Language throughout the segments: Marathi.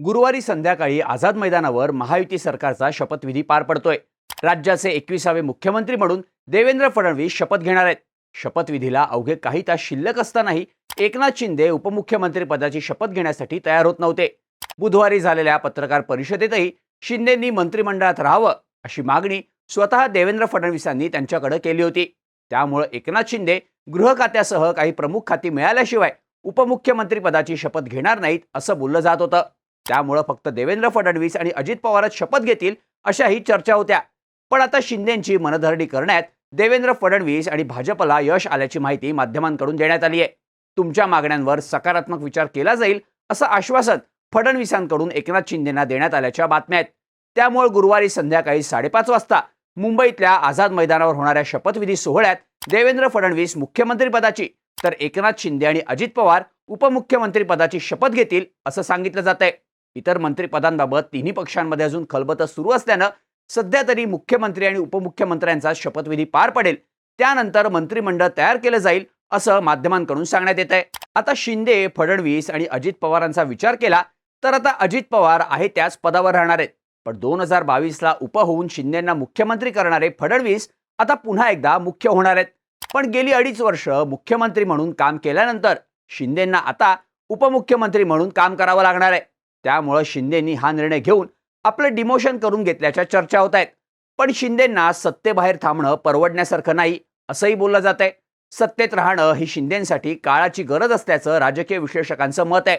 गुरुवारी संध्याकाळी आझाद मैदानावर महायुती सरकारचा शपथविधी पार पडतोय. राज्याचे एकविसावे मुख्यमंत्री म्हणून देवेंद्र फडणवीस शपथ घेणार आहेत. शपथविधीला अवघे काही तास शिल्लक असतानाही एकनाथ शिंदे उपमुख्यमंत्री पदाची शपथ घेण्यासाठी तयार होत नव्हते. बुधवारी झालेल्या पत्रकार परिषदेतही शिंदेंनी मंत्रिमंडळात राहावं अशी मागणी स्वतः देवेंद्र फडणवीसांनी त्यांच्याकडे केली होती. त्यामुळं एकनाथ शिंदे गृह खात्यासह काही प्रमुख खाती मिळाल्याशिवाय उपमुख्यमंत्री पदाची शपथ घेणार नाहीत असं बोललं जात होतं. त्यामुळं फक्त देवेंद्र फडणवीस आणि अजित पवारच शपथ घेतील अशाही चर्चा होत्या. पण आता शिंदेंची मनधरणी करण्यात देवेंद्र फडणवीस आणि भाजपला यश आल्याची माहिती माध्यमांकडून देण्यात आली आहे तुमच्या मागण्यांवर सकारात्मक विचार केला जाईल असं आश्वासन फडणवीसांकडून एकनाथ शिंदेना देण्यात आल्याच्या बातम्या आहेत. त्यामुळे गुरुवारी संध्याकाळी साडेपाच वाजता मुंबईतल्या आझाद मैदानावर होणाऱ्या शपथविधी सोहळ्यात देवेंद्र फडणवीस मुख्यमंत्रीपदाची तर एकनाथ शिंदे आणि अजित पवार उपमुख्यमंत्रीपदाची शपथ घेतील असं सांगितलं जात आहे इतर मंत्रिपदांबाबत तिन्ही पक्षांमध्ये अजून खलबत सुरू असल्यानं सध्या तरी मुख्यमंत्री आणि उपमुख्यमंत्र्यांचा शपथविधी पार पडेल. त्यानंतर मंत्रिमंडळ तयार केलं जाईल असं माध्यमांकडून सांगण्यात येत आहे आता शिंदे फडणवीस आणि अजित पवारांचा विचार केला तर आता अजित पवार आहे त्याच पदावर राहणार आहेत. पण दोन हजार बावीसला उप होऊन शिंदेंना मुख्यमंत्री करणारे फडणवीस आता पुन्हा एकदा मुख्य होणार आहेत. पण गेली अडीच वर्ष मुख्यमंत्री म्हणून काम केल्यानंतर शिंदेंना आता उपमुख्यमंत्री म्हणून काम करावं लागणार आहे. त्यामुळं शिंदेंनी हा निर्णय घेऊन आपलं डिमोशन करून घेतल्याच्या चर्चा होत आहेत. पण शिंदेंना सत्तेबाहेर थांबणं परवडण्यासारखं नाही असंही बोललं जात आहे. सत्तेत राहणं ही शिंदेंसाठी काळाची गरज असल्याचं राजकीय विश्लेषकांचं मत आहे.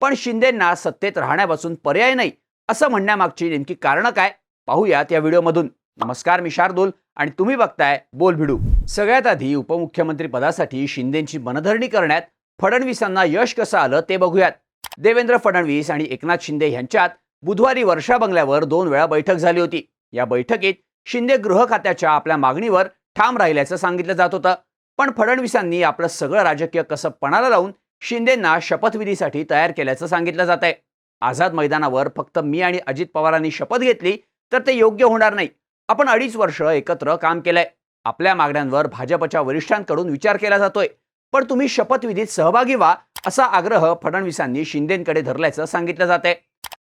पण शिंदेंना सत्तेत राहण्यापासून पर्याय नाही असं म्हणण्यामागची नेमकी कारणं काय? पाहूयात या व्हिडिओमधून. नमस्कार मी शार्दूल आणि तुम्ही बघताय बोल भिडू. सगळ्यात आधी उपमुख्यमंत्री पदासाठी शिंदेंची मनधरणी करण्यात फडणवीसांना यश कसं आलं ते बघूयात. देवेंद्र फडणवीस आणि एकनाथ शिंदे यांच्यात बुधवारी वर्षा बंगल्यावर दोन वेळा बैठक झाली होती. या बैठकीत शिंदे गृह खात्याच्या आपल्या मागणीवर ठाम राहिल्याचं सांगितलं जात होतं. पण फडणवीसांनी आपलं सगळं राजकीय कसं पणाला लावून शिंदेंना शपथविधीसाठी तयार केल्याचं सांगितलं जात आहे. आझाद मैदानावर फक्त मी आणि अजित पवारांनी शपथ घेतली तर ते योग्य होणार नाही. आपण अडीच वर्ष एकत्र काम केलंय. आपल्या मागण्यांवर भाजपच्या वरिष्ठांकडून विचार केला जातोय. पण तुम्ही शपथविधीत सहभागी व्हा. असा आग्रह फडणवीसांनी शिंदेंकडे धरल्याचं सांगितलं जात आहे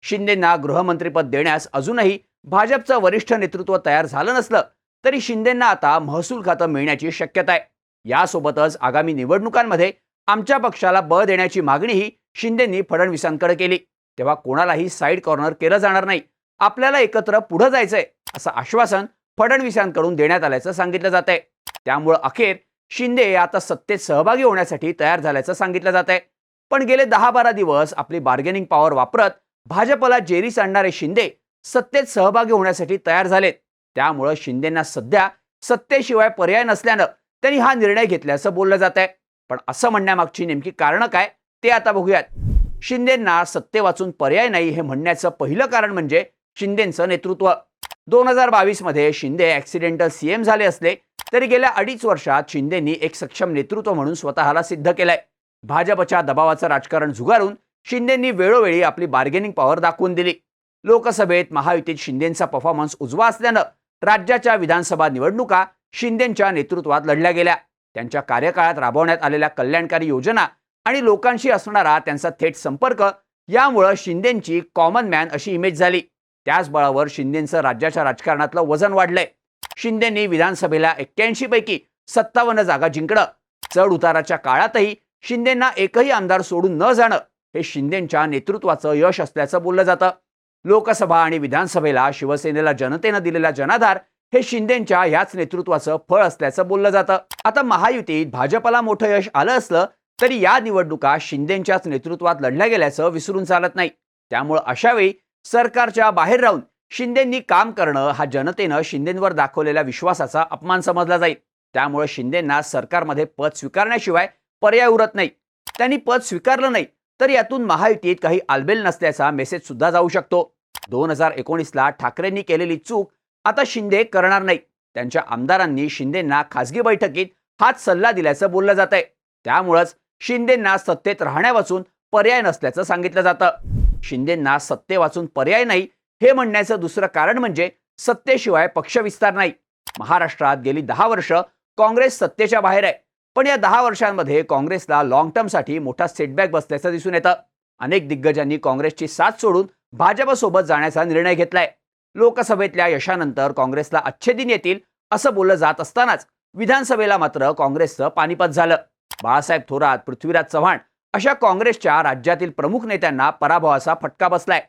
शिंदेंना गृहमंत्रीपद देण्यास अजूनही भाजपचं वरिष्ठ नेतृत्व तयार झालं नसलं तरी शिंदेंना आता महसूल खातं मिळण्याची शक्यता आहे. यासोबतच आगामी निवडणुकांमध्ये आमच्या पक्षाला बळ देण्याची मागणीही शिंदेंनी फडणवीसांकडे केली. तेव्हा कोणालाही साईड कॉर्नर केलं जाणार नाही. आपल्याला एकत्र पुढं जायचंय असं आश्वासन फडणवीसांकडून देण्यात आल्याचं सांगितलं जात आहे त्यामुळं अखेर शिंदे आता सत्तेत सहभागी होण्यासाठी तयार झाल्याचं सांगितलं जात आहे पण गेले दहा बारा दिवस आपली बार्गेनिंग पॉवर वापरत भाजपला जेरीस आणणारे शिंदे सत्तेत सहभागी होण्यासाठी तयार झालेत. त्यामुळं शिंदेंना सध्या सत्तेशिवाय पर्याय नसल्यानं त्यांनी हा निर्णय घेतल्याचं बोललं जात आहे पण असं म्हणण्यामागची नेमकी कारणं काय ते आता बघूयात. शिंदेंना सत्ते वाचून पर्याय नाही हे म्हणण्याचं पहिलं कारण म्हणजे शिंदेंचं नेतृत्व. दोन हजार बावीसमध्ये शिंदे ॲक्सिडेंटल सी एम झाले असले तरी गेल्या अडीच वर्षात शिंदेंनी एक सक्षम नेतृत्व म्हणून स्वतःला सिद्ध केलंय. भाजपच्या दबावाचं राजकारण झुगारून शिंदेंनी वेळोवेळी आपली बार्गेनिंग पॉवर दाखवून दिली. लोकसभेत महायुतीत शिंदेंचा परफॉर्मन्स उजवा असल्यानं राज्याच्या विधानसभा निवडणुका शिंदेंच्या नेतृत्वात लढल्या गेल्या. त्यांच्या कार्यकाळात राबवण्यात आलेल्या कल्याणकारी योजना आणि लोकांशी असणारा त्यांचा थेट संपर्क यामुळं शिंदेंची कॉमन मॅन अशी इमेज झाली. त्याच बळावर शिंदेंचं राज्याच्या राजकारणातलं वजन वाढलंय. शिंदेंनी विधानसभेला एक्क्याऐंशी पैकी सत्तावन्न जागा जिंकणं. चढ उताराच्या काळातही शिंदेंना एकही आमदार सोडून न जाणं हे शिंदेंच्या नेतृत्वाचं यश असल्याचं बोललं जातं. लोकसभा आणि विधानसभेला शिवसेनेला जनतेनं दिलेला जनाधार हे शिंदेंच्या याच नेतृत्वाचं फळ असल्याचं बोललं जातं. आता महायुतीत भाजपला मोठं यश आलं असलं तरी या निवडणुका शिंदेंच्याच नेतृत्वात लढल्या गेल्याचं विसरून चालत नाही. त्यामुळं अशावेळी सरकारच्या बाहेर राहून शिंदेंनी काम करणं हा जनतेनं शिंदेंवर दाखवलेल्या विश्वासाचा अपमान समजला जाईल. त्यामुळे शिंदेंना सरकारमध्ये पद स्वीकारण्याशिवाय पर्याय उरत नाही. त्यांनी पद स्वीकारलं नाही तर यातून महायुतीत काही आलबेल नसल्याचा मेसेज सुद्धा जाऊ शकतो. दोन हजार एकोणीसला ठाकरेंनी केलेली चूक आता शिंदे करणार नाही. त्यांच्या आमदारांनी शिंदेंना खासगी बैठकीत हाच सल्ला दिल्याचं बोललं जात आहे त्यामुळंच शिंदेंना सत्तेत राहण्यापासून पर्याय नसल्याचं सांगितलं जातं. शिंदेंना सत्ते वाचून पर्याय नाही हे म्हणण्याचं दुसरं कारण म्हणजे सत्तेशिवाय पक्षविस्तार नाही. महाराष्ट्रात गेली दहा वर्ष काँग्रेस सत्तेच्या बाहेर आहे. पण या दहा वर्षांमध्ये काँग्रेसला लॉंग टर्मसाठी मोठा सेटबॅक बसल्याचं दिसून येतं. अनेक दिग्गजांनी काँग्रेसची साथ सोडून भाजपसोबत जाण्याचा निर्णय घेतलाय. लोकसभेतल्या यशानंतर काँग्रेसला अच्छे दिन येतील असं बोललं जात असतानाच विधानसभेला मात्र काँग्रेसचं पानिपत झालं. बाळासाहेब थोरात पृथ्वीराज चव्हाण अशा काँग्रेसच्या राज्यातील प्रमुख नेत्यांना पराभवाचा फटका बसलाय.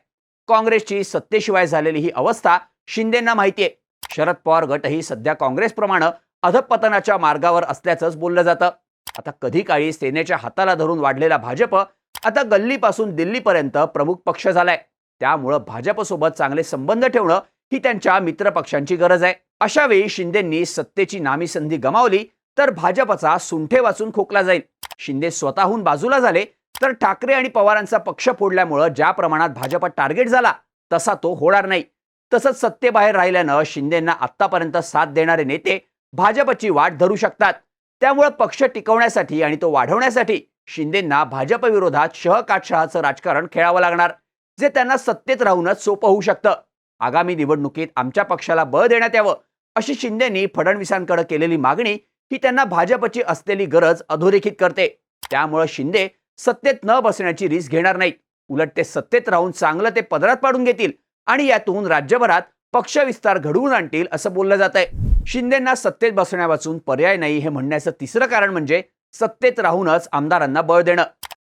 काँग्रेसची सत्तेशिवाय झालेली ही अवस्था शिंदेंना माहितीये. शरद पवार गटही सध्या काँग्रेसप्रमाणे अधपतनाच्या मार्गावर असल्याचंच बोललं जातं. आता कधी काळी सेनेच्या हाताला धरून वाढलेला भाजप आता गल्लीपासून दिल्लीपर्यंत प्रमुख पक्ष झालाय. त्यामुळं भाजपसोबत चांगले संबंध ठेवणं ही त्यांच्या मित्रपक्षांची गरज आहे. अशा वेळी शिंदेंनी सत्तेची नामी संधी गमावली तर भाजपचा सुंठे वाचून खोकला जाईल. शिंदे स्वतःहून बाजूला झाले तर ठाकरे आणि पवारांचा पक्ष फोडल्यामुळं ज्या प्रमाणात भाजप टार्गेट झाला तसा तो होणार नाही. तसंच सत्तेबाहेर राहिल्यानं शिंदेंना आत्तापर्यंत साथ देणारे नेते भाजपची वाट धरू शकतात. त्यामुळे पक्ष टिकवण्यासाठी आणि तो वाढवण्यासाठी शिंदेंना भाजपविरोधात शहकाटशहाचं राजकारण खेळावं लागणार जे त्यांना सत्तेत राहूनच सोपं होऊ शकतं. आगामी निवडणुकीत आमच्या पक्षाला बळ देण्यात यावं अशी शिंदेंनी फडणवीसांकडे केलेली मागणी ही त्यांना भाजपची असलेली गरज अधोरेखित करते. त्यामुळे शिंदे सत्तेत न बसण्याची रिस्क घेणार नाहीत उलट ते सत्तेत राहून चांगलं ते पदरात पाडून घेतील आणि यातून राज्यभरात पक्ष विस्तार घडवून आणतील असं बोललं जात आहे शिंदेंना सत्तेत बसण्यावाचून पर्याय नाही हे म्हणण्याचं तिसरं कारण म्हणजे सत्तेत राहूनच आमदारांना बळ देणं.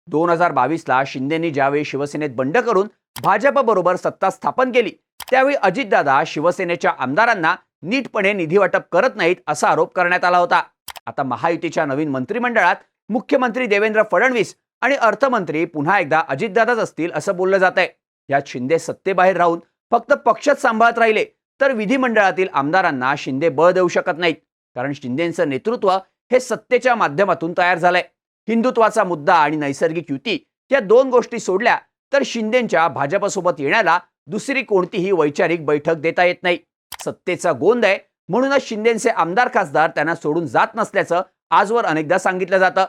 दोन हजार बावीसला शिंदेंनी ज्यावेळी शिवसेनेत बंड करून भाजपबरोबर सत्ता स्थापन केली त्यावेळी अजितदादा शिवसेनेच्या आमदारांना नीटपणे निधी वाटप करत नाहीत असा आरोप करण्यात आला होता. आता महायुतीच्या नवीन मंत्रिमंडळात मुख्यमंत्री देवेंद्र फडणवीस आणि अर्थमंत्री पुन्हा एकदा अजितदादाच असतील असं बोललं जात आहे यात शिंदे सत्तेबाहेर राहून फक्त पक्षच सांभाळत राहिले तर विधिमंडळातील आमदारांना शिंदे बळ देऊ शकत नाहीत. कारण शिंदेचं नेतृत्व हे सत्तेच्या माध्यमातून तयार झालंय. हिंदुत्वाचा मुद्दा आणि नैसर्गिक युती या दोन गोष्टी सोडल्या तर शिंदेच्या भाजपसोबत येण्याला दुसरी कोणतीही वैचारिक बैठक देता येत नाही. सत्तेचा गोंद आहे. म्हणूनच शिंदेचे आमदार खासदार त्यांना सोडून जात नसल्याचं आजवर अनेकदा सांगितलं जातं.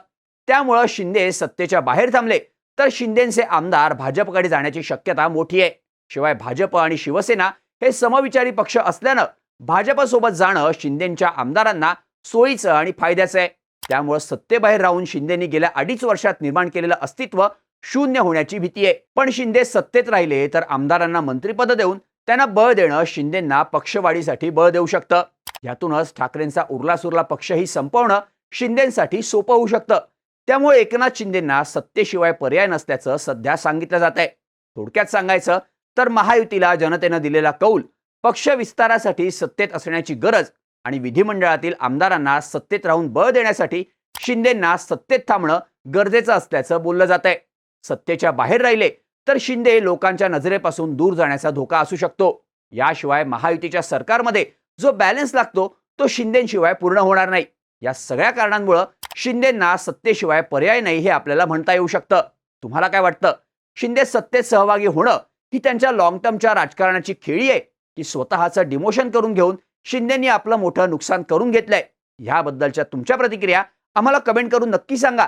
त्यामुळं शिंदे सत्तेच्या बाहेर थांबले. तर शिंदेचे आमदार भाजपकडे जाण्याची शक्यता मोठी आहे. शिवाय भाजप आणि शिवसेना हे समविचारी पक्ष असल्यानं भाजपसोबत जाणं शिंदेच्या आमदारांना सोयीचं आणि फायद्याचं आहे. त्यामुळं सत्तेबाहेर राहून शिंदेनी गेल्या अडीच वर्षात निर्माण केलेलं अस्तित्व शून्य होण्याची भीती आहे. पण शिंदे सत्तेत राहिले तर आमदारांना मंत्रिपद देऊन त्यांना बळ देणं शिंदेंना पक्षवाढीसाठी बळ देऊ शकतं. यातूनच ठाकरेंचा उरलासुरला पक्षही संपवणं शिंदेसाठी सोपं होऊ शकतं. त्यामुळे एकनाथ शिंदेंना सत्तेशिवाय पर्याय नसल्याचं सध्या सांगितलं जात आहे थोडक्यात सांगायचं तर महायुतीला जनतेनं दिलेला कौल पक्ष विस्तारासाठी सत्तेत असण्याची गरज आणि विधिमंडळातील आमदारांना सत्तेत राहून बळ देण्यासाठी शिंदेंना सत्तेत थांबणं गरजेचं असल्याचं बोललं जात आहे सत्तेच्या बाहेर राहिले तर शिंदे लोकांच्या नजरेपासून दूर जाण्याचा धोका असू शकतो. याशिवाय महायुतीच्या सरकारमध्ये जो बॅलन्स लागतो तो शिंदेशिवाय पूर्ण होणार नाही. या सगळ्या कारणांमुळं शिंदेना सत्तेशिवाय पर्याय नाही हे आपल्याला म्हणता येऊ शकतं. तुम्हाला काय वाटतं? शिंदे सत्तेत सहभागी होणं ही त्यांच्या लॉंग टर्मच्या राजकारणाची खेळी आहे की स्वतःचं डिमोशन करून घेऊन शिंदेनी आपलं मोठं नुकसान करून घेतलंय? ह्याबद्दलच्या तुमच्या प्रतिक्रिया आम्हाला कमेंट करून नक्की सांगा.